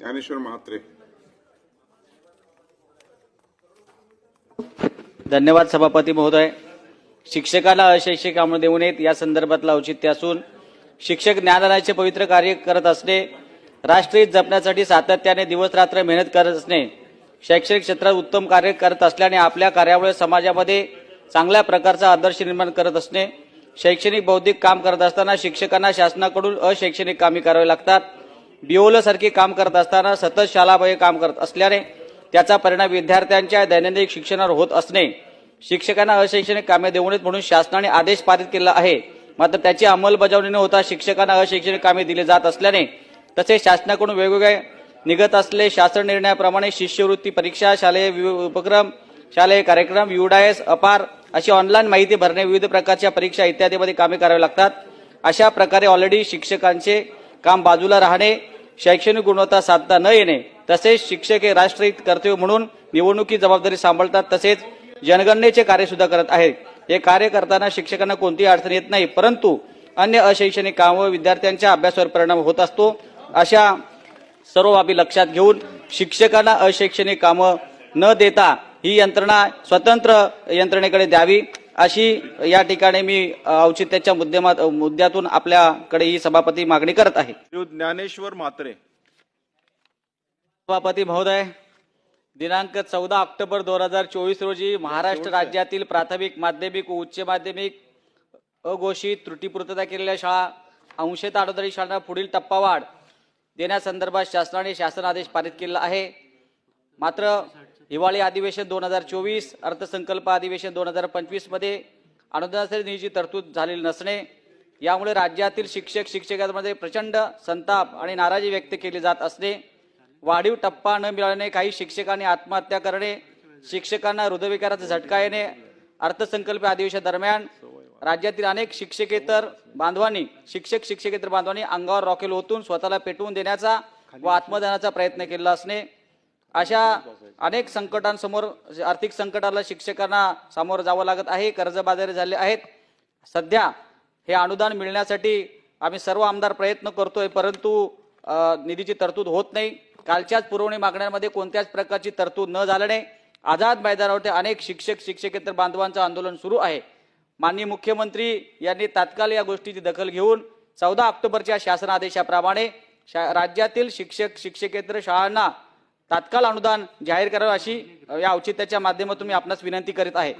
ज्ञानेश्वर म्हात्रे. धन्यवाद सभापती महोदय. शिक्षकाला अशैक्षिक कामं देऊ नयेत या संदर्भातलं औचित्य असून शिक्षक ज्ञानदानाचे पवित्र कार्य करत असणे राष्ट्रहित जपण्यासाठी सातत्याने दिवस रात्र मेहनत करत असणे शैक्षणिक क्षेत्रात उत्तम कार्य करत असल्याने आपल्या कार्यामुळे समाजामध्ये चांगल्या प्रकारचा आदर्श निर्माण करत असणे शैक्षणिक बौद्धिक काम करत असताना शिक्षकांना शासनाकडून अशैक्षणिक कामे करावी लागतात. बिओलसारखे काम करत असताना सतत शालाबाह्य काम करत असल्याने त्याचा परिणाम विद्यार्थ्यांच्या दैनंदिन शिक्षणावर होत असणे शिक्षकांना अशैक्षणिक कामे देऊ नयेत म्हणून शासनाने आदेश पारित केला आहे. मात्र त्याची अंमलबजावणी न होता शिक्षकांना अशैक्षणिक कामे दिली जात असल्याने तसेच शासनाकडून वेगवेगळे निघत असले शासन निर्णयाप्रमाणे शिष्यवृत्ती परीक्षा शालेय उपक्रम शालेय कार्यक्रम युडायस अपार अशी ऑनलाईन माहिती भरणे विविध प्रकारच्या परीक्षा इत्यादीमध्ये कामे करावी लागतात. अशा प्रकारे ऑलरेडी शिक्षकांचे काम बाजूला राहणे शैक्षणिक गुणवत्ता साधता न येणे तसेच शिक्षक हे राष्ट्रहित कर्तव्य म्हणून निवडणुकी जबाबदारी सांभाळतात तसेच जनगणनेचे कार्य सुद्धा करत आहेत. हे कार्य करताना शिक्षकांना कोणतीही अडचण येत नाही परंतु अन्य अशैक्षणिक काम व विद्यार्थ्यांच्या अभ्यासावर परिणाम होत असतो. अशा सर्व बाबी लक्षात घेऊन शिक्षकांना अशैक्षणिक कामं न देता ही यंत्रणा स्वतंत्र यंत्रणेकडे द्यावी. अशी या ठिकाणी मी औचित्याच्या मुद्द्यामात मुद्द्यातून आपल्याकडे ही सभापती मागणी करत आहे. ज्ञानेश्वर म्हात्रे सभापती महोदय दिनांक चौदा ऑक्टोबर दोन हजार चोवीस रोजी महाराष्ट्र राज्यातील प्राथमिक माध्यमिक व उच्च माध्यमिक अघोषित त्रुटीपूर्तता केलेल्या शाळा अंशत आडोदरी शाळांना पुढील टप्पावाढ देण्यासंदर्भात शासनाने शासन आदेश पारित केला आहे. मात्र हिवाळी अधिवेशन दोन हजार चोवीस अर्थसंकल्प अधिवेशन दोन हजार पंचवीसमध्ये अनुदानासाठी निधीची तरतूद झालेली नसणे यामुळे राज्यातील शिक्षक शिक्षकांमध्ये प्रचंड संताप आणि नाराजी व्यक्त केली जात असणे वाढीव टप्पा न मिळाल्याने काही शिक्षकांनी आत्महत्या करणे शिक्षकांना हृदयविकाराचा झटका येणे अर्थसंकल्प अधिवेशन दरम्यान राज्यातील अनेक शिक्षकेतर बांधवांनी शिक्षक शिक्षकेतर बांधवांनी अंगावर रॉकेल ओतून स्वतःला पेटवून देण्याचा व आत्मदानाचा प्रयत्न केला असणे अशा अनेक संकटांसमोर आर्थिक संकटाला शिक्षकांना सामोरं जावं लागत आहे कर्जबाजारी झाले आहेत. सध्या हे अनुदान मिळण्यासाठी आम्ही सर्व आमदार प्रयत्न करतोय परंतु निधीची तरतूद होत नाही. कालच्याच पुरवणी मागण्यांमध्ये कोणत्याच प्रकारची तरतूद न झाल्याने आझाद मैदानावरती अनेक शिक्षक शिक्षकेतर बांधवांचं आंदोलन सुरू आहे. माननीय मुख्यमंत्री यांनी तात्काळ या गोष्टीची दखल घेऊन चौदा ऑक्टोबरच्या शासन आदेशाप्रमाणे शा- राज्यातील शिक्षक शिक्षकेतर शाळांना तात्काळ अनुदान जाहीर करावं अशी या औचित्याच्या माध्यमातून मी आपणास विनंती करीत आहे.